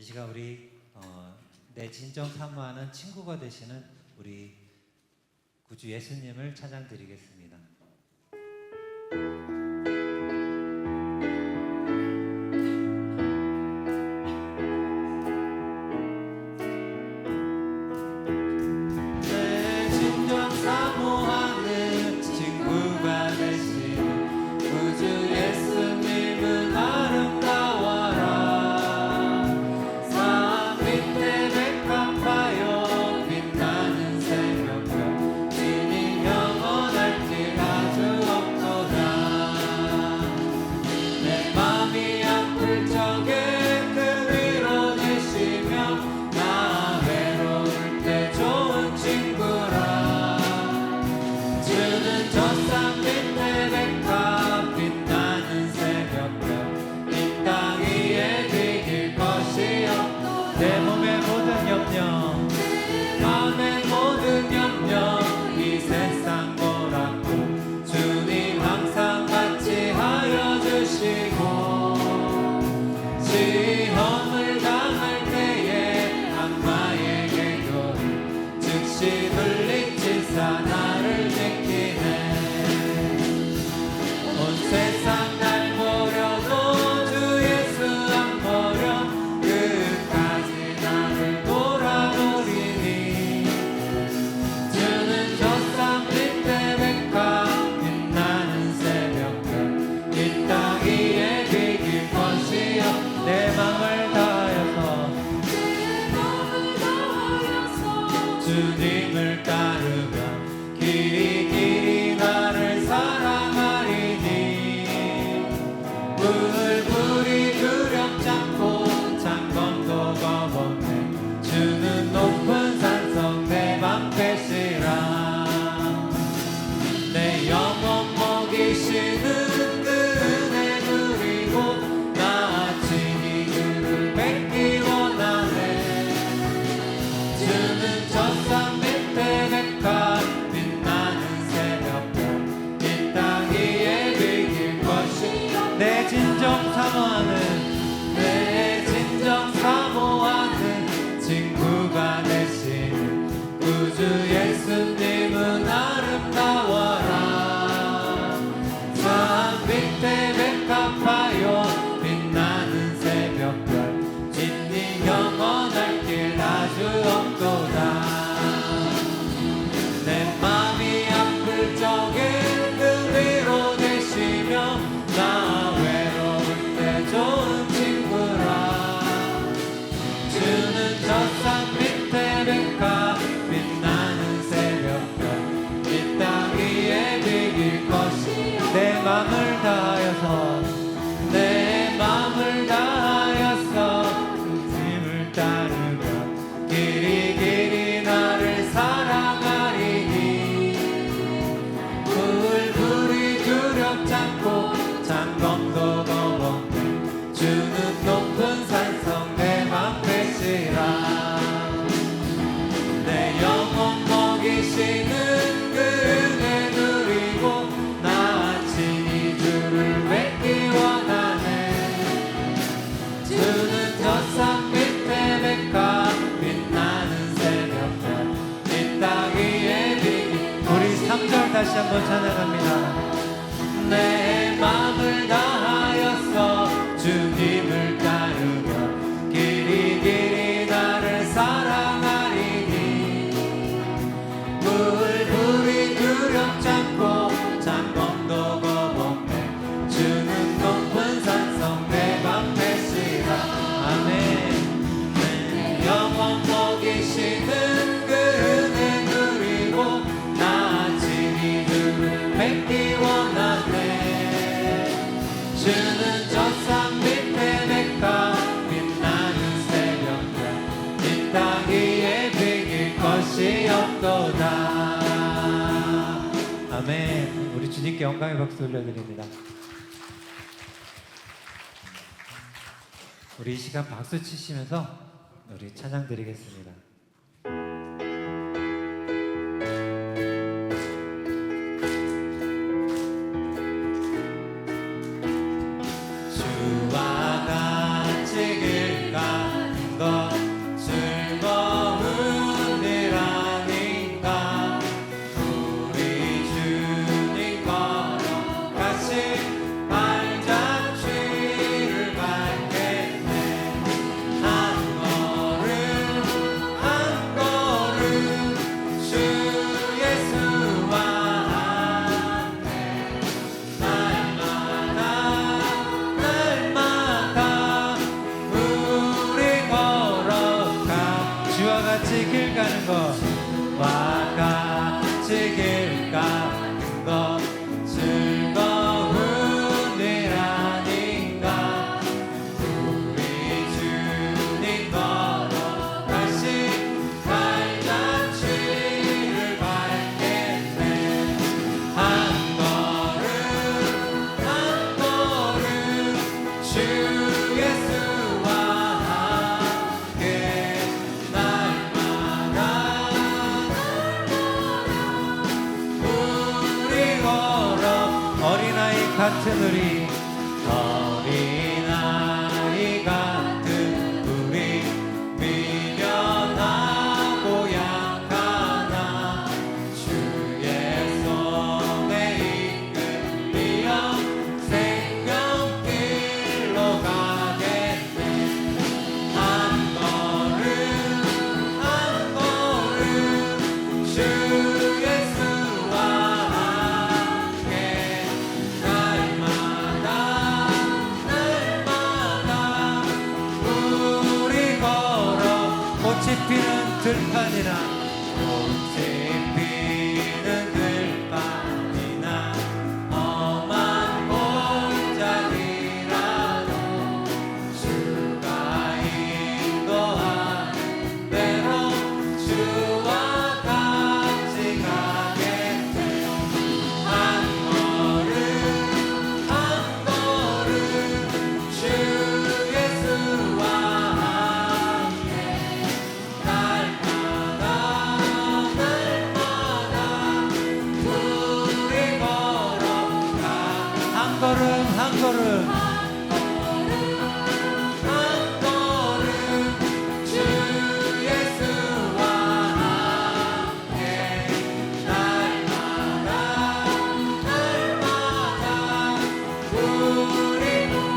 이 시간 우리 어, 내 진정 사모하는 친구가 되시는 우리 구주 예수님을 찬양드리겠습니다. 않고 잠범도 넘어 주는 높은 산성 내맘 되시라 내 영혼 먹이시는 그 은혜 누리고 나아치니 주를 기 원하네. 주는 저산 밑에 백합 빛나는 새벽별 이 땅 위에 비 우리 3절 다시 한번 찬양합니다. 내 맘을 다 주님께 영광의 박수 올려드립니다. 우리 이 시간 박수 치시면서 우리 찬양 드리겠습니다. 꽃이 피는 들판이나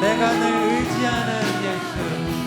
내가 늘 의지하는 예수.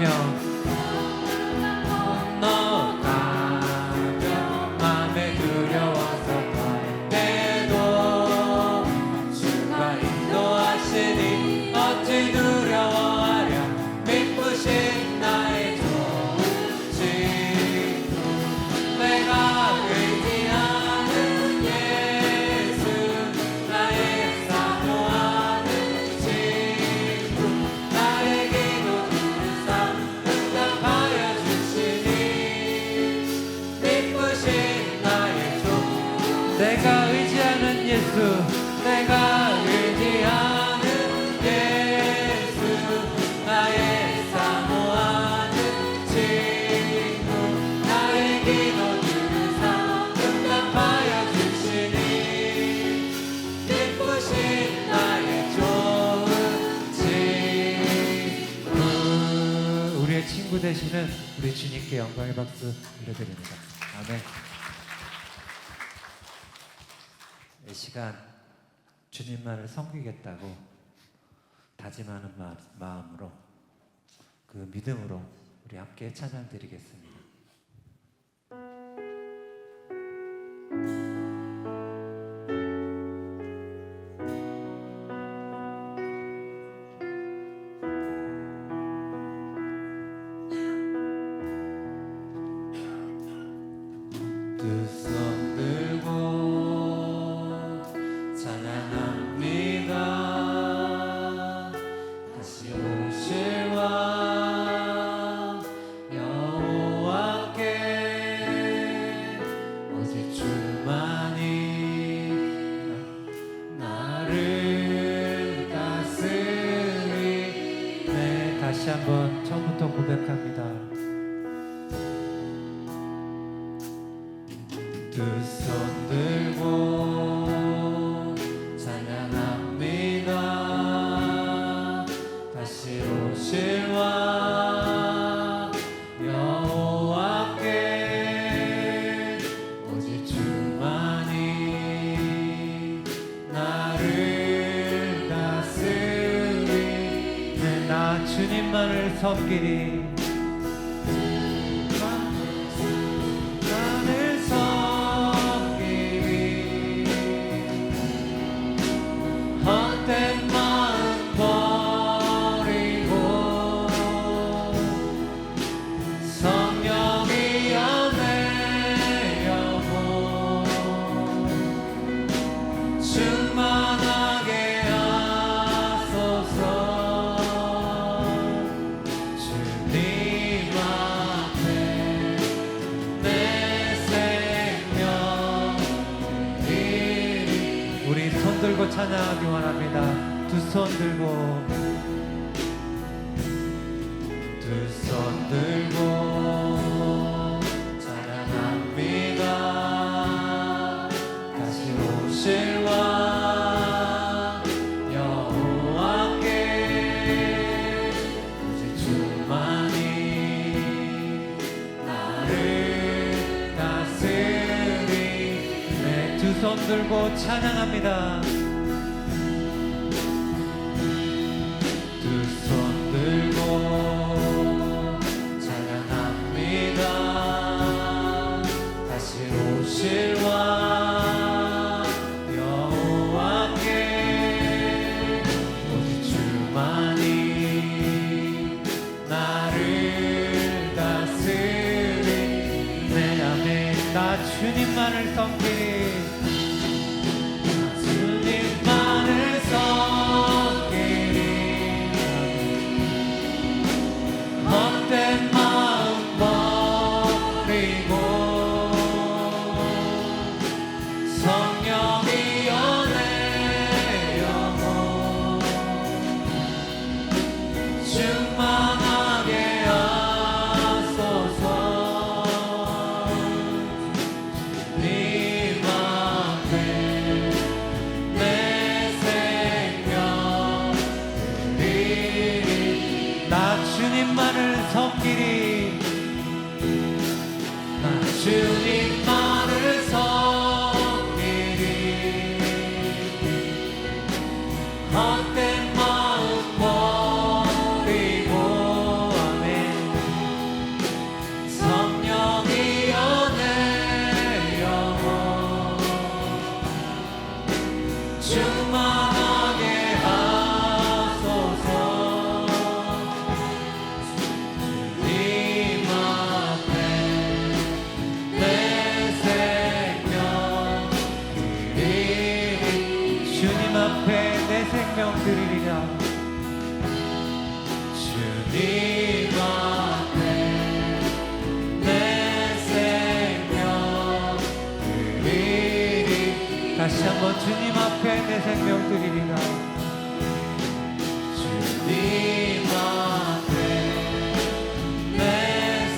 呀 주님께 영광의 박수 올려드립니다. 아멘. 이 시간 주님만을 섬기겠다고 다짐하는 마, 마음으로 그 믿음으로 우리 함께 찬양 드리겠습니다. 주님 손 들고 찬양하기 원합니다. 두 손 들고. 두 손 들고 손 들고 찬양합니다. 두 손 들고 찬양합니다. 다시 오실 나 주님만을 섬기리 다시 한번 주님 앞에 내 생명 드리리라. 주님 앞에 내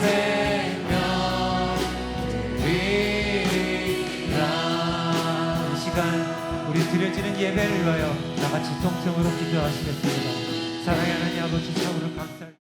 생명 드리리라. 이 시간 우리 드려지는 예배를 위하여 다 같이 통성으로 기도하시겠습니다. 사랑하는 아버지 참으로